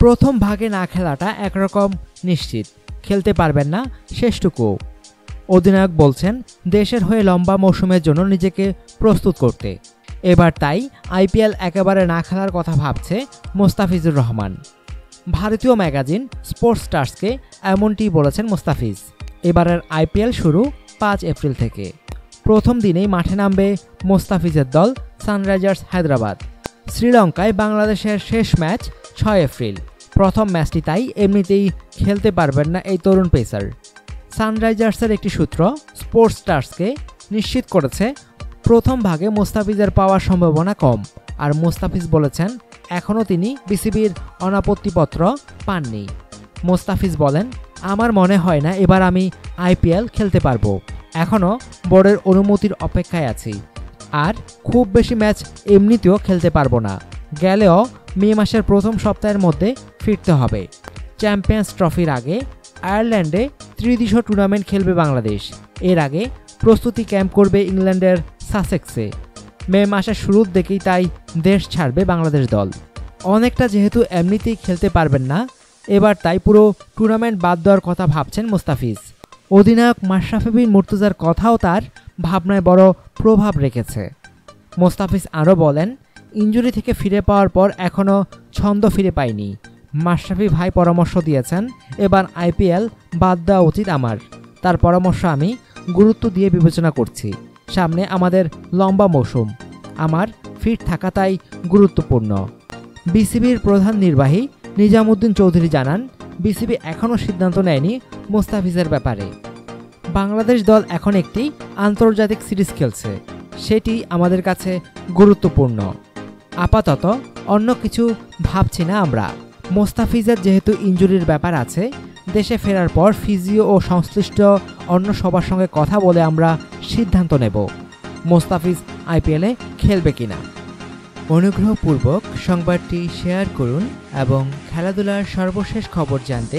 প্রথম ভাগে না খেলাটা একরকম নিশ্চিত। খেলতে পারবেন না শেষটুকু অধিনায়ক বলছেন, দেশের হয়ে লম্বা মৌসুমের জন্য নিজেকে প্রস্তুত করতে। এবার তাই আইপিএল একেবারে না খেলার কথা ভাবছে মোস্তাফিজুর রহমান। ভারতীয় ম্যাগাজিন স্পোর্টস স্টার্সকে এমনটি বলেছেন মোস্তাফিজ। এবারের আইপিএল শুরু পাঁচ এপ্রিল থেকে। প্রথম দিনেই মাঠে নামবে মোস্তাফিজের দল সানরাইজার্স হায়দ্রাবাদ। শ্রীলঙ্কায় বাংলাদেশের শেষ ম্যাচ ছয় এপ্রিল। প্রথম ম্যাচটি তাই এমনিতেই খেলতে পারবেন না এই তরুণ পেসার। সানরাইজার্সের একটি সূত্র স্পোর্টস স্টার্সকে নিশ্চিত করেছে, প্রথম ভাগে মোস্তাফিজের পাওয়ার সম্ভাবনা কম। আর মোস্তাফিজ বলেছেন, এখনও তিনি বিসিবির অনাপত্তিপত্র পাননি। মোস্তাফিজ বলেন, আমার মনে হয় না এবার আমি আইপিএল খেলতে পারব। এখনও বোর্ডের অনুমতির অপেক্ষায় আছি। আর খুব বেশি ম্যাচ এমনিতেও খেলতে পারব না। গেলেও মে মাসের প্রথম সপ্তাহের মধ্যে ফিরতে হবে। চ্যাম্পিয়ন্স ট্রফির আগে আয়ারল্যান্ডে ত্রিদেশীয় টুর্নামেন্ট খেলবে বাংলাদেশ। এর আগে প্রস্তুতি ক্যাম্প করবে ইংল্যান্ডের সাসেক্সে। মে মাসের শুরুর দিকেই তাই দেশ ছাড়বে বাংলাদেশ দল। অনেকটা যেহেতু এমনিতেই খেলতে পারবেন না, এবার তাই পুরো টুর্নামেন্ট বাদ দেওয়ার কথা ভাবছেন মোস্তাফিজ। অধিনায়ক মাশরাফি বিন মুর্তুজার কথাও তার ভাবনায় বড় প্রভাব রেখেছে। মোস্তাফিজ আরও বলেন ইঞ্জুরি থেকে ফিরে পাওয়ার পর এখনও ছন্দ ফিরে পাইনি। মাশরাফি ভাই পরামর্শ দিয়েছেন, এবার আইপিএল বাদ দেওয়া উচিত আমার। তার পরামর্শ আমি গুরুত্ব দিয়ে বিবেচনা করছি। সামনে আমাদের লম্বা মৌসুম। আমার ফিট থাকা তাই গুরুত্বপূর্ণ। বিসিবির প্রধান নির্বাহী নিজামুদ্দিন চৌধুরী জানান, বিসিবি এখনও সিদ্ধান্ত নেয়নি মোস্তাফিজের ব্যাপারে। বাংলাদেশ দল এখন একটি আন্তর্জাতিক সিরিজ খেলছে। সেটি আমাদের কাছে গুরুত্বপূর্ণ। আপাতত অন্য কিছু ভাবছি না আমরা। মোস্তাফিজের যেহেতু ইঞ্জুরির ব্যাপার আছে, দেশে ফেরার পর ফিজিও ও সংশ্লিষ্ট অন্য সবার সঙ্গে কথা বলে আমরা সিদ্ধান্ত নেব, মোস্তাফিজ আইপিএলে খেলবে কিনা। অনুগ্রহপূর্বক সংবাদটি শেয়ার করুন এবং খেলাধুলার সর্বশেষ খবর জানতে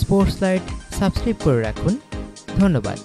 স্পোর্টস লাইট সাবস্ক্রাইব করে রাখুন। ধন্যবাদ।